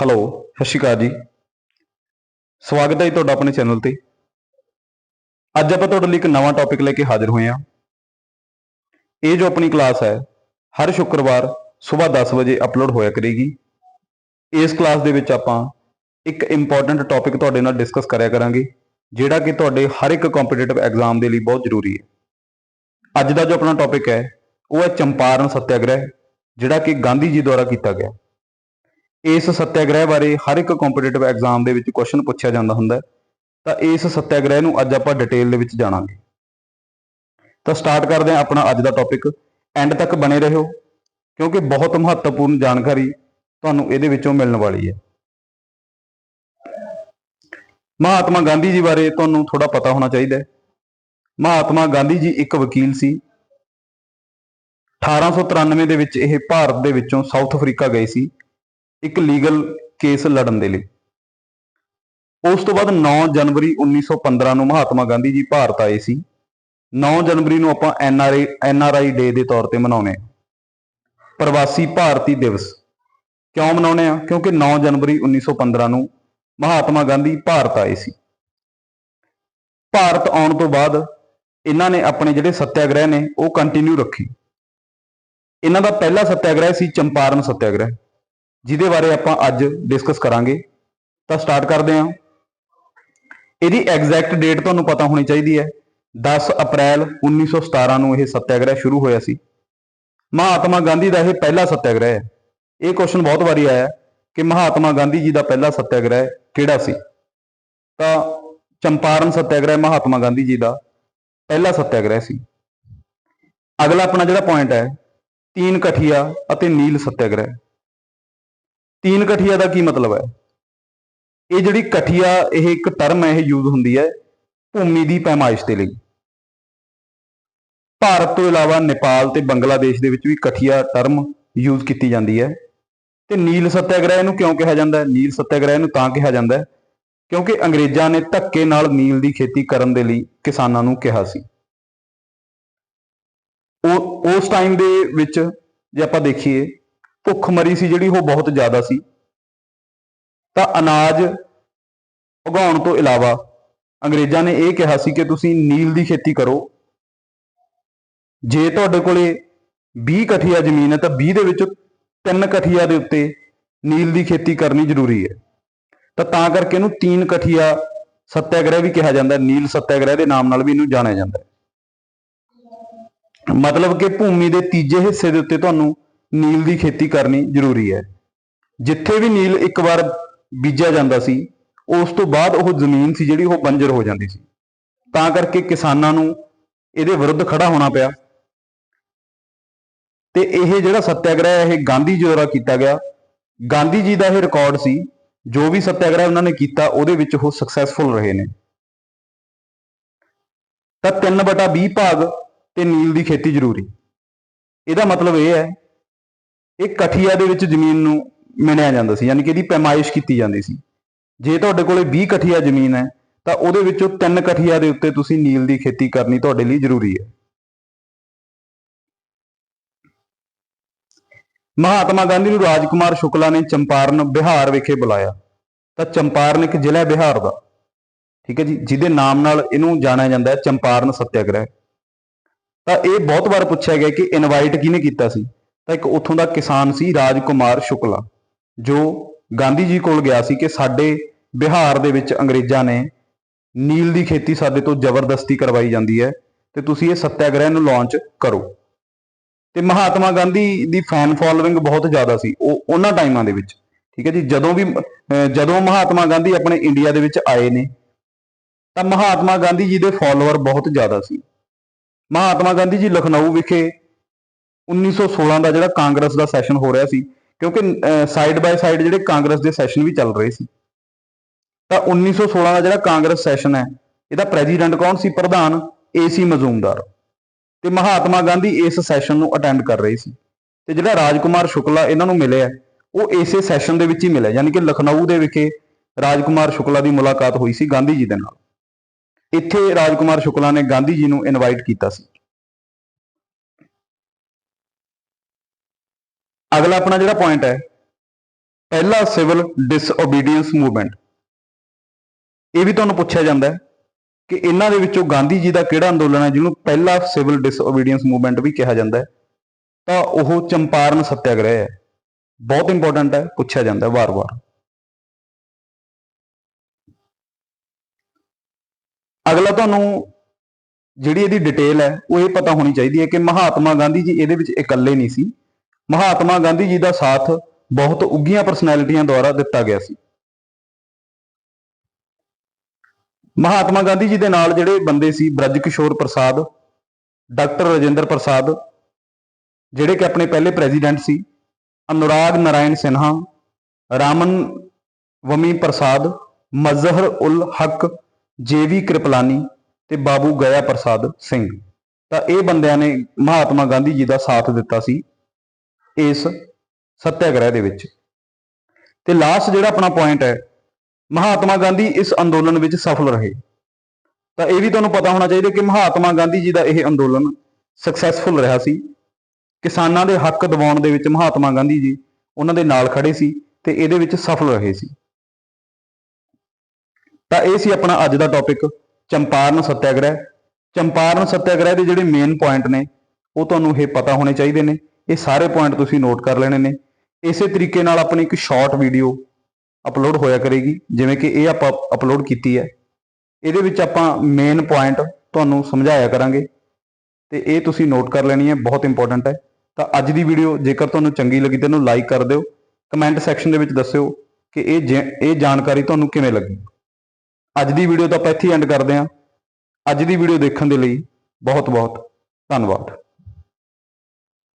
Hello ਸਤਿ ਸ਼੍ਰੀ ਅਕਾਲ ਜੀ। ਸਵਾਗਤ ਹੈ ਜੀ ਤੁਹਾਡਾ ਆਪਣੇ ਚੈਨਲ ਤੇ। ਅੱਜ ਆਪਾਂ ਤੁਹਾਡੇ ਲਈ ਇੱਕ ਨਵਾਂ ਟੌਪਿਕ ਲੈ ਕੇ ਹਾਜ਼ਰ ਹੋਏ ਹਾਂ। ਇਹ ਜੋ ਆਪਣੀ ਕਲਾਸ ਹੈ, ਹਰ ਸ਼ੁੱਕਰਵਾਰ ਸਵੇਰ 10 ਵਜੇ ਅਪਲੋਡ ਹੋਇਆ ਕਰੇਗੀ। ਇਸ ਕਲਾਸ ਦੇ ਵਿੱਚ ਆਪਾਂ ਇੱਕ ਇੰਪੋਰਟੈਂਟ ਟੌਪਿਕ ਤੁਹਾਡੇ ਨਾਲ ਡਿਸਕਸ ਕਰਿਆ ਕਰਾਂਗੇ, ਜਿਹੜਾ ਕਿ ਤੁਹਾਡੇ ਹਰ ਇੱਕ ਕੰਪੀਟੀਟਿਵ ਐਗਜ਼ਾਮ ਦੇ ਲਈ ਬਹੁਤ ਜ਼ਰੂਰੀ ਹੈ। ਅੱਜ ਦਾ ਜੋ ਆਪਣਾ ਟੌਪਿਕ ਹੈ, ਉਹ ਹੈ ਚੰਪਾਰਨ ਸੱਤਿਆਗ੍ਰਹਿ, ਜਿਹੜਾ ਕਿ ਗਾਂਧੀ ਜੀ ਦੁਆਰਾ ਕੀਤਾ ਗਿਆ। ਇਸ ਸੱਤਿਆਗ੍ਰਹਿ ਬਾਰੇ ਹਰ ਇੱਕ ਕੰਪੀਟੀਟਿਵ ਐਗਜ਼ਾਮ ਦੇ ਵਿੱਚ ਕੁਐਸਚਨ ਪੁੱਛਿਆ ਜਾਂਦਾ ਹੁੰਦਾ ਤਾਂ ਇਸ ਸੱਤਿਆਗ੍ਰਹਿ ਨੂੰ ਅੱਜ ਆਪਾਂ ਡਿਟੇਲ ਦੇ ਵਿੱਚ ਜਾਣਾਂਗੇ। ਤਾਂ ਸਟਾਰਟ ਕਰਦੇ ਹਾਂ ਆਪਣਾ ਅੱਜ ਦਾ ਟੌਪਿਕ ਐਂਡ ਤੱਕ ਬਣੇ ਰਹੋ, ਕਿਉਂਕਿ ਬਹੁਤ ਮਹੱਤਵਪੂਰਨ ਜਾਣਕਾਰੀ ਤੁਹਾਨੂੰ ਇਹਦੇ ਵਿੱਚੋਂ ਮਿਲਣ ਵਾਲੀ ਹੈ। ਮਹਾਤਮਾ ਗਾਂਧੀ ਜੀ ਬਾਰੇ ਤੁਹਾਨੂੰ ਥੋੜਾ ਪਤਾ ਹੋਣਾ ਚਾਹੀਦਾ ਹੈ। ਮਹਾਤਮਾ ਗਾਂਧੀ ਜੀ ਇੱਕ ਵਕੀਲ ਸੀ। 1893 ਦੇ ਵਿੱਚ ਇਹ ਭਾਰਤ ਦੇ ਵਿੱਚੋਂ ਸਾਊਥ ਅਫਰੀਕਾ ਗਏ ਸੀ। ਇੱਕ ਲੀਗਲ ਕੇਸ ਲੜਨ ਦੇ ਲਈ। ਉਸ ਤੋਂ ਬਾਅਦ 9 ਜਨਵਰੀ 1915 ਨੂੰ ਮਹਾਤਮਾ ਗਾਂਧੀ ਜੀ ਭਾਰਤ ਆਏ ਸੀ। 9 ਜਨਵਰੀ ਨੂੰ ਆਪਾਂ ਐਨਆਰਆਈ ਐਨਆਰਆਈ ਡੇ ਦੇ ਤੌਰ ਤੇ ਮਨਾਉਂਦੇ ਹਾਂ। ਪ੍ਰਵਾਸੀ ਭਾਰਤੀ ਦਿਵਸ। ਕਿਉਂ ਮਨਾਉਂਦੇ ਆ ਕਿਉਂਕਿ 9 ਜਨਵਰੀ 1915 ਨੂੰ ਮਹਾਤਮਾ ਗਾਂਧੀ ਭਾਰਤ ਆਏ ਸੀ। ਭਾਰਤ ਆਉਣ ਤੋਂ ਬਾਅਦ ਇਹਨਾਂ ਨੇ ਆਪਣੇ ਜਿਹੜੇ ਸੱਤਿਆਗ੍ਰਹਿ ਨੇ, ਉਹ ਕੰਟੀਨਿਊ ਰੱਖੇ। ਇਹਨਾਂ ਦਾ ਪਹਿਲਾ ਸੱਤਿਆਗ੍ਰਹਿ ਸੀ ਚੰਪਾਰਨ ਸੱਤਿਆਗ੍ਰਹਿ। ਜਿਹਦੇ ਬਾਰੇ ਆਪਾਂ ਅੱਜ ਡਿਸਕਸ ਕਰਾਂਗੇ, ਤਾਂ ਸਟਾਰਟ ਕਰਦੇ ਹਾਂ। ਇਹਦੀ ਐਗਜ਼ੈਕਟ ਡੇਟ ਤੁਹਾਨੂੰ ਪਤਾ ਹੋਣੀ ਚਾਹੀਦੀ ਹੈ। 10 ਅਪ੍ਰੈਲ 1917 ਨੂੰ ਇਹ ਸੱਤਿਆਗ੍ਰਹਿ ਸ਼ੁਰੂ ਹੋਇਆ ਸੀ। ਮਹਾਤਮਾ ਗਾਂਧੀ ਦਾ ਇਹ ਪਹਿਲਾ ਸੱਤਿਆਗ੍ਰਹਿ ਹੈ। ਇਹ ਕੁਐਸਚਨ ਬਹੁਤ ਵਾਰੀ ਆਇਆ ਕਿ ਮਹਾਤਮਾ ਗਾਂਧੀ ਜੀ ਦਾ ਪਹਿਲਾ ਸੱਤਿਆਗ੍ਰਹਿ ਕਿਹੜਾ ਸੀ? ਤਾਂ ਚੰਪਾਰਨ ਸੱਤਿਆਗ੍ਰਹਿ ਮਹਾਤਮਾ ਗਾਂਧੀ ਜੀ ਦਾ ਪਹਿਲਾ ਸੱਤਿਆਗ੍ਰਹਿ ਸੀ। ਅਗਲਾ ਆਪਣਾ ਜਿਹੜਾ ਪੁਆਇੰਟ ਹੈ, ਤੀਨ ਕਠੀਆ ਅਤੇ ਨੀਲ ਸੱਤਿਆਗ੍ਰਹਿ। ਤੀਨ ਕਠੀਆ ਦਾ ਕੀ ਮਤਲਬ ਹੈ? ਇਹ ਜਿਹੜੀ ਕਠੀਆ, ਇਹ ਇੱਕ ਟਰਮ ਹੈ, ਇਹ ਯੂਜ਼ ਹੁੰਦੀ ਹੈ ਭੂਮੀ ਦੀ ਪੈਮਾਇਸ਼ ਦੇ ਲਈ। ਭਾਰਤ ਤੋਂ ਇਲਾਵਾ ਨੇਪਾਲ ਤੇ ਬੰਗਲਾਦੇਸ਼ ਦੇ ਵਿੱਚ ਵੀ ਕਠੀਆ ਟਰਮ ਯੂਜ਼ ਕੀਤੀ ਜਾਂਦੀ ਹੈ। ਤੇ ਨੀਲ ਸੱਤਿਆਗ੍ਰਹਿ ਨੂੰ ਕਿਉਂ ਕਿਹਾ ਜਾਂਦਾ ਹੈ? ਨੀਲ ਸੱਤਿਆਗ੍ਰਹਿ ਨੂੰ ਤਾਂ ਕਿਹਾ ਜਾਂਦਾ ਹੈ ਕਿਉਂਕਿ ਅੰਗਰੇਜ਼ਾਂ ਨੇ ਧੱਕੇ ਨਾਲ ਨੀਲ ਦੀ ਖੇਤੀ ਕਰਨ ਦੇ ਲਈ ਕਿਸਾਨਾਂ ਨੂੰ ਕਿਹਾ ਸੀ। ਉਹ, ਉਸ ਟਾਈਮ ਦੇ ਵਿੱਚ ਜੇ ਆਪਾਂ ਦੇਖੀਏ ਭੁੱਖਮਰੀ ਸੀ ਜਿਹੜੀ ਉਹ ਬਹੁਤ ਜ਼ਿਆਦਾ ਸੀ। ਤਾਂ ਅਨਾਜ ਉਗਾਉਣ ਤੋਂ ਇਲਾਵਾ ਅੰਗਰੇਜ਼ਾਂ ਨੇ ਇਹ ਕਿਹਾ ਸੀ ਕਿ ਤੁਸੀਂ ਨੀਲ ਦੀ ਖੇਤੀ ਕਰੋ। ਜੇ ਤੁਹਾਡੇ ਕੋਲੇ 20 ਕਠੀਆ ਜ਼ਮੀਨ ਹੈ ਤਾਂ 20 ਦੇ ਵਿੱਚ 3 ਕਠੀਆ ਦੇ ਉੱਤੇ ਨੀਲ ਦੀ ਖੇਤੀ ਕਰਨੀ ਜ਼ਰੂਰੀ ਹੈ। ਤਾਂ ਤਾਂ ਕਰਕੇ ਇਹਨੂੰ ਤੀਨ ਕਠੀਆ ਸੱਤਿਆਗ੍ਰਹਿ ਵੀ ਕਿਹਾ ਜਾਂਦਾ ਨੀਲ ਸੱਤਿਆਗ੍ਰਹਿ ਦੇ ਨਾਮ ਨਾਲ ਵੀ ਇਹਨੂੰ ਜਾਣਿਆ ਜਾਂਦਾ ਮਤਲਬ ਕਿ ਭੂਮੀ ਦੇ ਤੀਜੇ ਹਿੱਸੇ ਦੇ ਉੱਤੇ ਤੁਹਾਨੂੰ ਨੀਲ ਦੀ ਖੇਤੀ ਕਰਨੀ ਜ਼ਰੂਰੀ ਹੈ। ਜਿੱਥੇ ਵੀ ਨੀਲ ਇੱਕ ਵਾਰ ਬੀਜਿਆ ਜਾਂਦਾ ਸੀ, ਉਸ ਤੋਂ ਬਾਅਦ ਉਹ ਜ਼ਮੀਨ ਸੀ ਜਿਹੜੀ ਉਹ ਬੰਜਰ ਹੋ ਜਾਂਦੀ ਸੀ। ਤਾਂ ਕਰਕੇ ਕਿਸਾਨਾਂ ਨੂੰ ਇਹਦੇ ਵਿਰੁੱਧ ਖੜਾ ਹੋਣਾ ਪਿਆ। ਤੇ ਇਹ ਜਿਹੜਾ ਸੱਤਿਆਗ੍ਰਹਿ ਇਹ ਗਾਂਧੀ ਜੀ ਦੁਆਰਾ ਕੀਤਾ ਗਿਆ। ਗਾਂਧੀ ਜੀ ਦਾ ਇਹ ਰਿਕਾਰਡ ਸੀ, ਜੋ ਵੀ ਸੱਤਿਆਗ੍ਰਹਿ ਉਹਨਾਂ ਨੇ ਕੀਤਾ, ਉਹਦੇ ਵਿੱਚ ਉਹ ਸਕਸੈਸਫੁਲ ਰਹੇ ਨੇ। ਤਾਂ 3/20 ਭਾਗ ਤੇ ਨੀਲ ਦੀ ਖੇਤੀ ਜ਼ਰੂਰੀ। ਇਹਦਾ ਮਤਲਬ ਇਹ ਹੈ ਇਹ ਕਠੀਆ ਦੇ ਵਿੱਚ ਜ਼ਮੀਨ ਨੂੰ ਮਿਣਿਆ ਜਾਂਦਾ ਸੀ, ਯਾਨੀ ਕਿ ਇਹਦੀ ਪੈਮਾਇਸ਼ ਕੀਤੀ ਜਾਂਦੀ ਸੀ। ਜੇ ਤੁਹਾਡੇ ਕੋਲੇ 20 ਕਠੀਆ ਜ਼ਮੀਨ ਹੈ, ਤਾਂ ਉਹਦੇ ਵਿੱਚੋਂ 3 ਕਠੀਆ ਦੇ ਉੱਤੇ ਤੁਸੀਂ ਨੀਲ ਦੀ ਖੇਤੀ ਕਰਨੀ ਤੁਹਾਡੇ ਲਈ ਜ਼ਰੂਰੀ ਹੈ। ਮਹਾਤਮਾ ਗਾਂਧੀ ਨੂੰ ਰਾਜਕੁਮਾਰ ਸ਼ੁਕਲਾ ਨੇ ਚੰਪਾਰਨ ਬਿਹਾਰ ਵਿਖੇ ਬੁਲਾਇਆ। ਤਾਂ ਚੰਪਾਰਨ ਇੱਕ ਜ਼ਿਲ੍ਹਾ ਹੈ ਬਿਹਾਰ ਦਾ। ਠੀਕ ਹੈ ਜੀ, ਜਿਹਦੇ ਨਾਮ ਨਾਲ ਇਹਨੂੰ ਜਾਣਿਆ ਜਾਂਦਾ ਹੈ ਚੰਪਾਰਨ ਸੱਤਿਆਗ੍ਰਹਿ। ਤਾਂ ਇਹ ਬਹੁਤ ਵਾਰ ਪੁੱਛਿਆ ਗਿਆ ਕਿ ਇਨਵਾਈਟ ਕਿਹਨੇ ਕੀਤਾ ਸੀ? ਤਾਂ ਇੱਕ ਉੱਥੋਂ ਦਾ ਕਿਸਾਨ ਸੀ ਰਾਜਕੁਮਾਰ ਸ਼ੁਕਲਾ, ਜੋ ਗਾਂਧੀ ਜੀ ਕੋਲ ਗਿਆ ਸੀ ਕਿ ਸਾਡੇ ਬਿਹਾਰ ਦੇ ਵਿੱਚ ਅੰਗਰੇਜ਼ਾਂ ਨੇ ਨੀਲ ਦੀ ਖੇਤੀ ਸਾਡੇ ਤੋਂ ਜ਼ਬਰਦਸਤੀ ਕਰਵਾਈ ਜਾਂਦੀ ਹੈ ਤੇ ਤੁਸੀਂ ਇਹ ਸੱਤਿਆਗ੍ਰਹਿ ਨੂੰ ਲਾਂਚ ਕਰੋ। ਤੇ ਮਹਾਤਮਾ ਗਾਂਧੀ ਦੀ ਫੈਨ ਫੋਲੋਇੰਗ ਬਹੁਤ ਜ਼ਿਆਦਾ ਸੀ ਉਹ ਉਹਨਾਂ ਟਾਈਮਾਂ ਦੇ ਵਿੱਚ, ਠੀਕ ਹੈ ਜੀ? ਜਦੋਂ ਵੀ ਜਦੋਂ ਮਹਾਤਮਾ ਗਾਂਧੀ ਆਪਣੇ ਇੰਡੀਆ ਦੇ ਵਿੱਚ ਆਏ ਨੇ, ਤਾਂ ਮਹਾਤਮਾ ਗਾਂਧੀ ਜੀ ਦੇ ਫਾਲੋਅਰ ਬਹੁਤ ਜ਼ਿਆਦਾ ਸੀ। ਮਹਾਤਮਾ ਗਾਂਧੀ ਜੀ ਲਖਨਊ ਵਿਖੇ 1916 ਦਾ ਜਿਹੜਾ ਕਾਂਗਰਸ ਦਾ ਸੈਸ਼ਨ ਹੋ ਰਿਹਾ ਸੀ, ਕਿਉਂਕਿ ਸਾਈਡ ਬਾਈ ਸਾਈਡ ਜਿਹੜੇ ਕਾਂਗਰਸ ਦੇ ਸੈਸ਼ਨ ਵੀ ਚੱਲ ਰਹੇ ਸੀ। ਤਾਂ 1916 ਦਾ ਜਿਹੜਾ ਕਾਂਗਰਸ ਸੈਸ਼ਨ ਹੈ, ਇਹਦਾ ਪ੍ਰੈਜ਼ੀਡੈਂਟ ਕੌਣ ਸੀ? ਪ੍ਰਧਾਨ ਏਸੀ ਮਜ਼ੂਮਦਾਰ। ਤੇ ਮਹਾਤਮਾ ਗਾਂਧੀ ਇਸ ਸੈਸ਼ਨ ਨੂੰ ਅਟੈਂਡ ਕਰ ਰਹੇ ਸੀ। ਤੇ ਜਿਹੜਾ ਰਾਜਕੁਮਾਰ ਸ਼ੁਕਲਾ ਇਹਨਾਂ ਨੂੰ ਮਿਲਿਆ, ਉਹ ਇਸੇ ਸੈਸ਼ਨ ਦੇ ਵਿੱਚ ਹੀ ਮਿਲਿਆ। ਯਾਨੀ ਕਿ ਲਖਨਊ ਦੇ ਵਿਖੇ ਰਾਜਕੁਮਾਰ ਸ਼ੁਕਲਾ ਦੀ ਮੁਲਾਕਾਤ ਹੋਈ ਸੀ ਗਾਂਧੀ ਜੀ ਦੇ ਨਾਲ। ਇੱਥੇ ਰਾਜਕੁਮਾਰ ਸ਼ੁਕਲਾ ਨੇ ਗਾਂਧੀ ਜੀ ਨੂੰ ਇਨਵਾਈਟ ਕੀਤਾ ਸੀ। ਅਗਲਾ ਆਪਣਾ ਜਿਹੜਾ ਪੁਆਇੰਟ ਹੈ, ਪਹਿਲਾ ਸਿਵਲ ਡਿਸਓਬੀਡੀਐਂਸ ਮੂਵਮੈਂਟ ਇਹ ਵੀ ਤੁਹਾਨੂੰ ਪੁੱਛਿਆ ਜਾਂਦਾ ਹੈ ਕਿ ਇਹਨਾਂ ਦੇ ਵਿੱਚੋਂ ਗਾਂਧੀ ਜੀ ਦਾ ਕਿਹੜਾ ਅੰਦੋਲਨ ਹੈ, ਜਿਹਨੂੰ ਪਹਿਲਾ ਸਿਵਲ ਡਿਸਓਬੀਡੀਐਂਸ ਮੂਵਮੈਂਟ ਵੀ ਕਿਹਾ ਜਾਂਦਾ ਹੈ, ਤਾਂ ਉਹ ਚੰਪਾਰਨ ਸੱਤਿਆਗ੍ਰਹਿ ਹੈ। ਬਹੁਤ ਇੰਪੋਰਟੈਂਟ ਹੈ, ਪੁੱਛਿਆ ਜਾਂਦਾ ਵਾਰ-ਵਾਰ। ਅਗਲਾ ਤੁਹਾਨੂੰ ਜਿਹੜੀ ਇਹਦੀ ਡਿਟੇਲ ਹੈ, ਉਹ ਇਹ ਪਤਾ ਹੋਣੀ ਚਾਹੀਦੀ ਹੈ ਕਿ ਮਹਾਤਮਾ ਗਾਂਧੀ ਜੀ ਇਹਦੇ ਵਿੱਚ ਇਕੱਲੇ ਨਹੀਂ ਸੀ। ਮਹਾਤਮਾ ਗਾਂਧੀ ਜੀ ਦਾ ਸਾਥ ਬਹੁਤ ਉੱਗੀਆਂ ਪਰਸਨੈਲਿਟੀਆਂ ਦੁਆਰਾ ਦਿੱਤਾ ਗਿਆ ਸੀ। ਮਹਾਤਮਾ ਗਾਂਧੀ ਜੀ ਦੇ ਨਾਲ ਜਿਹੜੇ ਬੰਦੇ ਸੀ, ਬ੍ਰਜ ਕਿਸ਼ੋਰ ਪ੍ਰਸਾਦ, ਡਾਕਟਰ ਰਜਿੰਦਰ ਪ੍ਰਸਾਦ, ਜਿਹੜੇ ਕਿ ਆਪਣੇ ਪਹਿਲੇ ਪ੍ਰੈਜ਼ੀਡੈਂਟ ਸੀ, ਅਨੁਰਾਗ ਨਾਰਾਇਣ ਸਿਨਹਾ, ਰਾਮਨ ਵਮੀ ਪ੍ਰਸਾਦ, ਮਜ਼ਹਰ ਉਲ ਹਕ, ਜੇਵੀ ਕਿਰਪਲਾਨੀ ਤੇ ਬਾਬੂ ਗਿਆ ਪ੍ਰਸਾਦ ਸਿੰਘ। ਤਾਂ ਇਹ ਬੰਦਿਆਂ ਨੇ ਮਹਾਤਮਾ ਗਾਂਧੀ ਜੀ ਦਾ ਸਾਥ ਦਿੱਤਾ ਸੀ। ਇਸ ਸੱਤਿਆਗ੍ਰਹਿ ਦੇ ਵਿੱਚ। ਤੇ ਲਾਸਟ ਜਿਹੜਾ ਆਪਣਾ ਪੁਆਇੰਟ ਹੈ, ਮਹਾਤਮਾ ਗਾਂਧੀ ਇਸ ਅੰਦੋਲਨ ਵਿੱਚ ਸਫਲ ਰਹੇ। ਤਾਂ ਇਹ ਵੀ ਤੁਹਾਨੂੰ ਪਤਾ ਹੋਣਾ ਚਾਹੀਦਾ ਕਿ ਮਹਾਤਮਾ ਗਾਂਧੀ ਜੀ ਦਾ ਇਹ ਅੰਦੋਲਨ ਸਕਸੈਸਫੁਲ ਰਿਹਾ ਸੀ। ਕਿਸਾਨਾਂ ਦੇ ਹੱਕ ਦਿਵਾਉਣ ਦੇ ਵਿੱਚ ਮਹਾਤਮਾ ਗਾਂਧੀ ਜੀ ਉਹਨਾਂ ਦੇ ਨਾਲ ਖੜੇ ਸੀ ਤੇ ਇਹਦੇ ਵਿੱਚ ਸਫਲ ਰਹੇ ਸੀ। ਤਾਂ ਇਹ ਸੀ ਆਪਣਾ ਅੱਜ ਦਾ ਟੌਪਿਕ ਚੰਪਾਰਨ ਸੱਤਿਆਗ੍ਰਹਿ। ਚੰਪਾਰਨ ਸੱਤਿਆਗ੍ਰਹਿ ਦੇ ਜਿਹੜੇ ਮੇਨ ਪੁਆਇੰਟ ਨੇ, ਉਹ ਤੁਹਾਨੂੰ ਇਹ ਪਤਾ ਹੋਣੇ ਚਾਹੀਦੇ ਨੇ। ਇਹ ਸਾਰੇ ਪੁਆਇੰਟ ਤੁਸੀਂ ਨੋਟ ਕਰ ਲੈਣੇ ਨੇ। ਇਸੇ ਤਰੀਕੇ ਨਾਲ ਆਪਣੀ ਇੱਕ ਸ਼ਾਰਟ ਵੀਡੀਓ ਅਪਲੋਡ ਹੋਇਆ ਕਰੇਗੀ, ਜਿਵੇਂ ਕਿ ਇਹ ਆਪਾਂ ਅਪਲੋਡ ਕੀਤੀ ਹੈ। ਇਹਦੇ ਵਿੱਚ ਆਪਾਂ ਮੇਨ ਪੁਆਇੰਟ ਤੁਹਾਨੂੰ ਸਮਝਾਇਆ ਕਰਾਂਗੇ। ਤੇ ਇਹ ਤੁਸੀਂ ਨੋਟ ਕਰ ਲੈਣੀ ਹੈ, ਬਹੁਤ ਇੰਪੋਰਟੈਂਟ ਹੈ। ਤਾਂ ਅੱਜ ਦੀ ਵੀਡੀਓ ਜੇਕਰ ਤੁਹਾਨੂੰ ਚੰਗੀ ਲੱਗੀ ਤਾਂ ਇਹਨੂੰ ਲਾਈਕ ਕਰ ਦਿਓ। ਕਮੈਂਟ ਸੈਕਸ਼ਨ ਦੇ ਵਿੱਚ ਦੱਸਿਓ ਕਿ ਇਹ ਜੇ- ਇਹ ਜਾਣਕਾਰੀ ਤੁਹਾਨੂੰ ਕਿਵੇਂ ਲੱਗੀ। ਅੱਜ ਦੀ ਵੀਡੀਓ ਤਾਂ ਆਪਾਂ ਇੱਥੇ ਐਂਡ ਕਰਦੇ ਹਾਂ। ਅੱਜ ਦੀ ਵੀਡੀਓ ਦੇਖਣ ਦੇ ਲਈ ਬਹੁਤ ਬਹੁਤ ਧੰਨਵਾਦ।